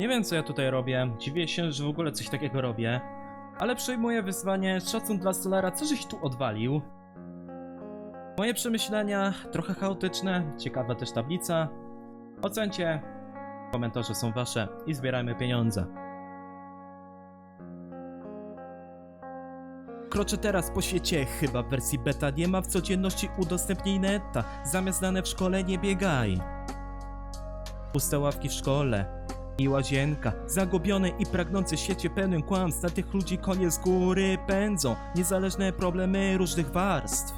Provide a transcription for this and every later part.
Nie wiem co ja tutaj robię, dziwię się, że w ogóle coś takiego robię, ale przyjmuję wyzwanie, szacun dla Solara, co żeś tu odwalił? Moje przemyślenia, trochę chaotyczne, ciekawa też tablica. Ocencie, komentarze są wasze i zbierajmy pieniądze. Kroczę teraz po świecie, chyba w wersji beta nie ma w codzienności udostępnij neta, zamiast dane w szkole nie biegaj. Puste ławki w szkole i łazienka, zagubione i pragnące świecie pełnym kłamstw, na tych ludzi konie z góry pędzą, niezależne problemy różnych warstw.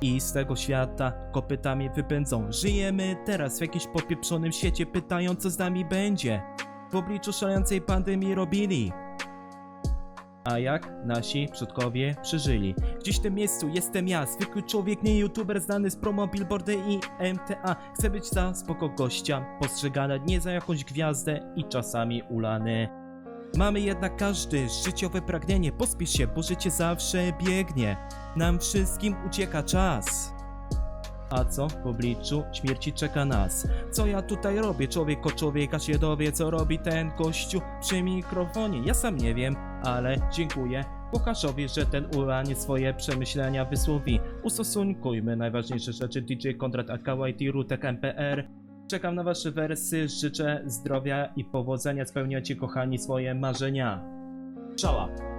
I z tego świata kopytami wypędzą. Żyjemy teraz w jakimś popieprzonym świecie, pytają co z nami będzie. W obliczu szalejącej pandemii robili. A jak nasi przodkowie przeżyli? Gdzieś w tym miejscu jestem ja, zwykły człowiek, nie youtuber znany z promo billboardy i MTA. Chcę być za spoko gościa, postrzegany nie za jakąś gwiazdę i czasami ulany. Mamy jednak każdy życiowe pragnienie, pospiesz się, bo życie zawsze biegnie. Nam wszystkim ucieka czas. A co w obliczu śmierci czeka nas? Co ja tutaj robię? Człowiek o człowieka się dowie, co robi ten gościu przy mikrofonie. Ja sam nie wiem, ale dziękuję Łukaszowi, że ten uranie swoje przemyślenia wysłowi. Ustosunkujmy najważniejsze rzeczy DJ Konrad Akawajt i Rutek MPR. Czekam na wasze wersy, życzę zdrowia i powodzenia, spełniacie kochani swoje marzenia. Szała!